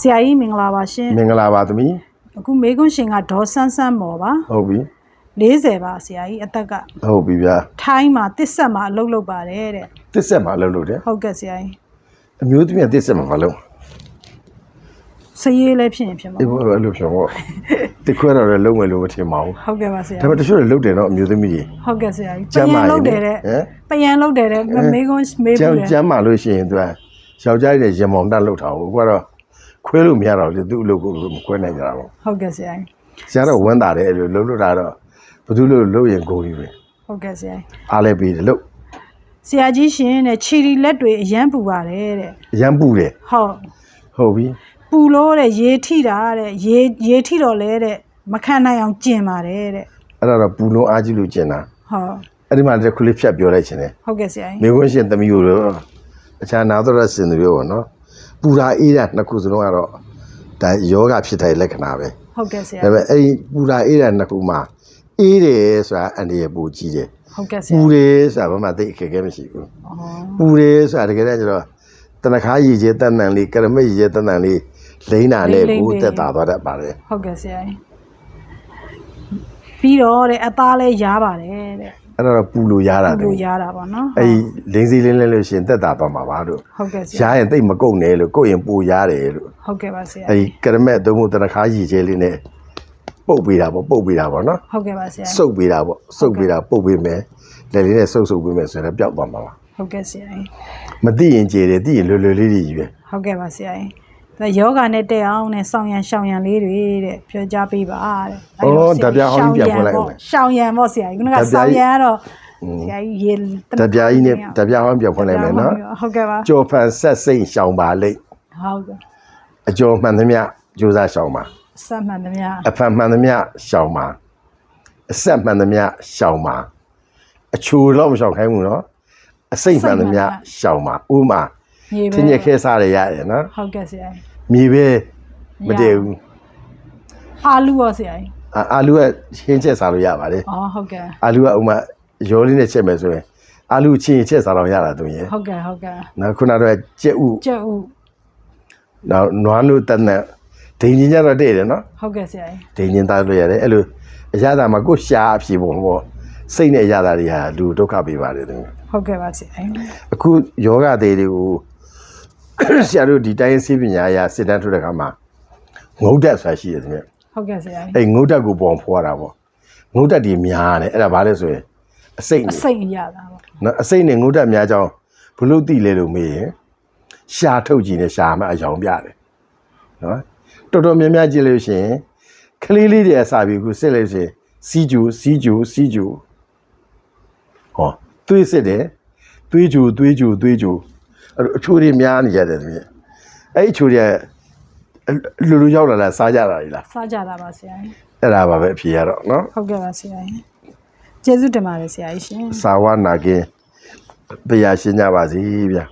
ဆရာကြီးမင်္ဂလာပါရှင်မင်္ဂလာပါသမီးအခုမေကွန်းရှင်ကဒေါ်ဆန်းဆန်းမော်ပါဟုတ်ပြီ40ပါဆရာကြီးအသက်ကဟုတ်ပြီဗျာထိုင်းမှာတစ်ဆက်မှာအလုပ်လုပ်ပါတယ်တဲ့တစ်ဆက်မှာလှုပ်လို့တယ်ဟုတ်ကဲ့ဆရာကြီးအမျိုးသမီးကတစ်ဆက်မှာမလုပ်စရေးလည်းဖြစ်ရင်ဖြစ်မှာအေးဘောအဲ့လိုပြောပေါ့တစ်ခွဲတော့လည်းလုံးမယ်လို့မထင်ပါဘူးဟုတ်ကဲ့ပါဆရာဒါပေမဲ့တချို့တွေလှုပ်တယ်တော့အမျိုးသမီးကြီးဟုတ်ကဲ့ဆရာကြီးကျမ်းမာပယံရေးလုပ်တယ်တဲ့ဟမ်ပယံလုပ်တယ်တဲ့မေကွန်းမေးကျဘူးမ်းတယ်ကျမ်းမာလို့ရှိရင်သူကယောက်ျားရဲ့ရင်မောင်တက်လှုပ်ထားဘူးကိုကတော့ ခွဲလို့မရတော့လေသူ့အလုပ်ကိုမခွဲနိုင်ကြတာပေါ့ဟုတ်ကဲ့ဆရာကြီးဆရာတော့ဝမ်းသာတယ်အဲ့လိုလှုပ်လို့တာတော့ဘယ်သူလို့လှုပ်ရင်ကိုကြီးပဲဟုတ်ကဲ့ဆရာကြီးအားလဲပြီးတယ်လှုပ်ဆရာကြီးရှင်တဲ့ခြေရီလက်တွေအရန်ပူပါတယ်တဲ့ရမ်းပူတယ်ဟုတ်ဟုတ်ပြီပူလို့တဲ့ရေထိတာတဲ့ရေရေထိတော့လဲတဲ့မခံနိုင်အောင်ကျင်ပါတယ်တဲ့အဲ့ဒါတော့ပူလုံးအားကြီးလို့ကျင်တာဟုတ်အဲ့ဒီမှာတစ်ခုလေးဖြတ်ပြောလိုက်ခြင်းတယ်ဟုတ်ကဲ့ဆရာကြီးမိခွန်းရှင်သမီးကိုတော့အခြားနာတော့ရစင်သူရောပေါ့နော် ပူရာအေးတာနှစ်ခုစလုံးကတော့ဒါယောဂဖြစ်တဲ့လက္ခဏာပဲဟုတ်ကဲ့ဆရာဒါပေမဲ့အဲ့ဒီပူရာအေးတာနှစ်ခုမှာအေးတယ်ဆိုတာအန္တရာယ်ပူကြီးတယ်ဟုတ်ကဲ့ဆပူရာတယ်ဆိုတာဘာမှသိအခက်အခဲမရှိဘူးอ๋อပူတယ်ဆိုတာတကယ်တမ်းကျတော့တနခါရည်ကျဲတန်တန်လေးကရမက်ရည်ကျဲတန်တန်လေးလိမ့်နာနဲ့ကိုတက်တာသွားတတ်ပါတယ်ဟုတ်ကဲ့ဆရာကြီးပြီးတော့တဲ့အသားလဲရားပါတယ်တဲ့ အဲ့ဒါတော့ပူလို့ရတာဘတလို့ယ်ရားတာပေါ့နော်အဲ့ဒီလိမ့်စီလင်းလင်းလို့ရှရင်တက်တာသွားမှာပါတို့ဟုတ်ကဲ့ဆရရာရင်တိတ်မကုန်နဲ့လို့ကိုယ့်ရင်ပူရတယ်လို့ဟုတ်ကဲ့ပါဆရာအဲဒီကရမက်သုံးဖို့တနခါရည်ကျဲလေးနဲ့ပုတ်ပေးတာပေါ့ပုတ်ပေးတာပေါ့နော်ဟုတ်ကဲ့ပါဆရာစုပ်ပေးတာပေါ့စုပ်ပေးတာပုတ်ပေးမယ်လက်လေးနဲ့စုပ်စုပ်ပေးမယ်ဆိုရင်ပျောက်သွားမှာပါဟုတ်ကဲ့ဆရာကြီးမသိရင်ကျေတယ်သိရင်လွယ်လွယ်လေးတွေကြီးပဲဟုတ်ကဲ့ပါဆရာကြီးဒါ ယောဂနဲ့တက်အောင်နဲ့ဆောင်းရံရှောင်းရံလေးတွေတဲ့ပြောကြပေးပါတဲ့ရှောင်းရံပေါ့ဆရာကြီးခုနကဆောင်းရံကတော့ဆရာကြီးရေတပြားကြီးနဲ့တပြားဟောင်းပြောင်းဖွင့်လိုက်မယ်နော်ဟုတ်ကဲ့ပါကြော်ဖန်ဆက်စိတ်ရှောင်ပါလိမ့်ဟုတ်ကဲ့အကျော်မှန်သမျှကြိုးစားရှောင်ပါစက်မှန်သမျှအဖန်မှန်သမျှရှောင်ပါအဆက်မှန်သမျှရှောင်ပါအချိုတော့မရှောင်ခိုင်းဘူးနော်အစိတ်မှန်သမျှရှောင်ပါဥမာ မြေသပဲင်ညက်ခဲစားရရတယ်နော်ဟုတ်ကဲ့ဆရာကြီးမြေပဲမတည့်ဘူးအာလူရောဆရာကြီးအာအာလူကရှင်းချက်စားလို့ရပါတယ်အော်ဟုတ်ကဲ့အာလူကဥမာရောလေးနဲ့ချက်မယ်ဆိုရင်အာလူချင်းရင်ချက်စားတော့ရတာသူရင်ဟုတ်ကဲ့ဟုတ်ကဲ့နောက်ခုနတော့ကြက်ဥကျက်ဦးနောက်နွားလို့တတ်နဲ့ဒိန်ချင်းကြတော့တဲ့တယ်နော်ဟုတ်ကဲ့ဆရာကြီးဒိန်ချင်းသားလို့ရတယ်အဲ့လိုအရသာမှာကိုယ်ရှာအဖြစ်ပုံပေါ့စိတ်နဲ့အရသာတွေဟာလူဒုက္ခပေးပါတယ်သူဟုတ်ကဲ့ပါဆရာကြီးအခုယောဂသေးတွေကို ဆရာတို့ဒီတိုင်းစေပညာအရာစစ်တမ်းထုတ်တဲ့အခါမှာငုတ်တက်ဆိုတာရှိတယ်သူကဟုတ်ကဲ့ဆရာကြီးအဲ့ငုတ်တက်ကိုပုံဖွာတာပေါ့ငုတ်တက်ဒီများတယ်အဲ့ဒါဘာလဲဆိုရင်အစိတ်အနဲ့စိတ်ရတာပေါ့နော်အစိတ်နဲ့ငုတ်တက်များကြောင်းဘလို့သိလဲလို့မေးရင်ရှာထုတ်ကြည့်နေရှာမှအယောင်ပြတယ်နော်တော်တော်များများကြည့်လို့ရှိရင်ကလေးလေးတွေအစာပြီးခုစစ်လို့ရှိရင်စီဂျူစီဂျူစီဂျူဟောသွေးစစ်တယ်သွေးဂျူသွေးဂျူသွေးဂျူ အဲ့လိုအချိုးတွေများနေကြတယ်တမီးအဲ့ဒီအချိုးတွေကလူလူရောက်လာလားစားကြတာလေလားစားကြတာပါဆရာကြီးအဲ့ဒါပါပဲအဖြေရတော့နော်ဟုတ်ကဲ့ပါဆရာကြီးကျေးဇူးတင်ပါတယ်ဆရာကြီးရှင်စာဝနာကင်းတရားရှင်းကြပါစီဗျာ